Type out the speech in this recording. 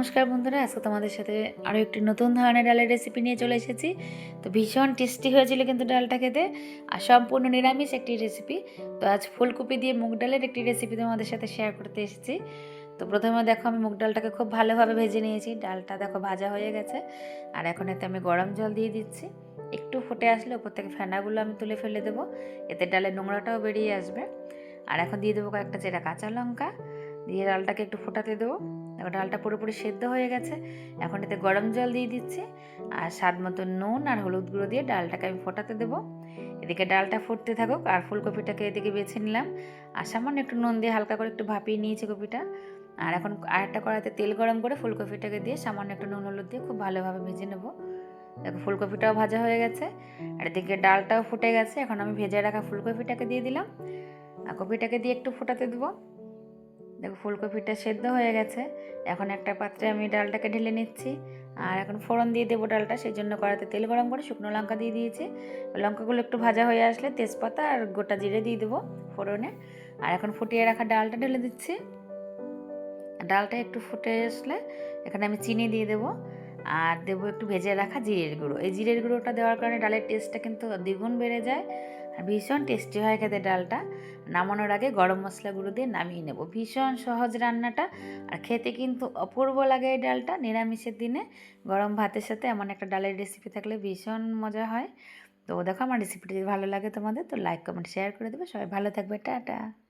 নমস্কার বন্ধুরা, আজকে তোমাদের সাথে আরও একটি নতুন ধরনের ডালের রেসিপি নিয়ে চলে এসেছি। তো ভীষণ টেস্টি হয়েছিল কিন্তু ডালটা খেতে, আর সম্পূর্ণ নিরামিষ একটি রেসিপি তো আজ ফুলকপি দিয়ে মুগ ডালের একটি রেসিপি তোমাদের সাথে শেয়ার করতে এসেছি। তো প্রথমে দেখো আমি মুগ ডালটাকে খুব ভালোভাবে ভেজে নিয়েছি। ডালটা দেখো ভাজা হয়ে গেছে, আর এখন এতে আমি গরম জল দিয়ে দিচ্ছি। একটু ফুটে আসলে ওপর থেকে ফেনাগুলো আমি তুলে ফেলে দেবো, এতে ডালের নোংরাটাও বেরিয়ে আসবে। আর এখন দিয়ে দেবো কয়েকটা চেরা কাঁচা লঙ্কা, দিয়ে ডালটাকে একটু ফোটাতে দেবো। দেখো, ডালটা পুরোপুরি সেদ্ধ হয়ে গেছে। এখন এতে গরম জল দিয়ে দিচ্ছি। আর স্বাদ মতো নুন আর হলুদ গুঁড়ো দিয়ে ডালটাকে আমি ফোটাতে দেবো। এদিকে ডালটা ফুটতে থাকুক আর ফুলকপিটাকে এদিকে বেছে নিলাম। আর সামান্য একটু নুন দিয়ে হালকা করে একটু ভাপিয়ে নিয়েছি কপিটা। আর এখন আরেকটা কড়াইতে তেল গরম করে ফুলকপিটাকে দিয়ে সামান্য একটু নুন হলুদ দিয়ে খুব ভালোভাবে ভেজে নেব। দেখো, ফুলকপিটাও ভাজা হয়ে গেছে। আর এদিকে ডালটাও ফুটে গেছে। এখন আমি ভেজে রাখা ফুলকপিটাকে দিয়ে দিলাম। আর কপিটাকে দিয়ে একটু ফোটাতে দেবো। দেখো ফুলকপিটা সেদ্ধ হয়ে গেছে। এখন একটা পাত্রে আমি ডালটাকে ঢেলে নিচ্ছি। আর এখন ফোড়ন দিয়ে দেবো ডালটা সেই জন্য কড়াতে তেল গরম করে শুকনো লঙ্কা দিয়ে দিয়েছি। লঙ্কাগুলো একটু ভাজা হয়ে আসলে তেজপাতা আর গোটা জিরে দিয়ে দেবো ফোড়নে। আর এখন ফুটিয়ে রাখা ডালটা ঢেলে দিচ্ছি। ডালটা একটু ফুটে আসলে এখানে আমি চিনি দিয়ে দেবো। আর দেবো একটু ভেজে রাখা জিরের গুঁড়ো। এই জিরের গুঁড়োটা দেওয়ার কারণে ডালের টেস্টটা কিন্তু দ্বিগুণ বেড়ে যায়। ভীষণ টেস্টি হয় খেতে ডালটা। নামানোর আগে গরম মশলা গুঁড়ো দিয়ে নামিয়ে নেব। ভীষণ সহজ রান্নাটা। আর খেতে কিন্তু অপূর্ব লাগে এই ডালটা। নিরামিষের দিনে গরম ভাতের সাথে এমন একটা ডালের রেসিপি থাকলে ভীষণ মজা হয়। তো দেখো আমার রেসিপিটি যদি ভালো লাগে তোমাদের, তো লাইক কমেন্ট শেয়ার করে দেবে। সবাই ভালো থাকবে। টাটা।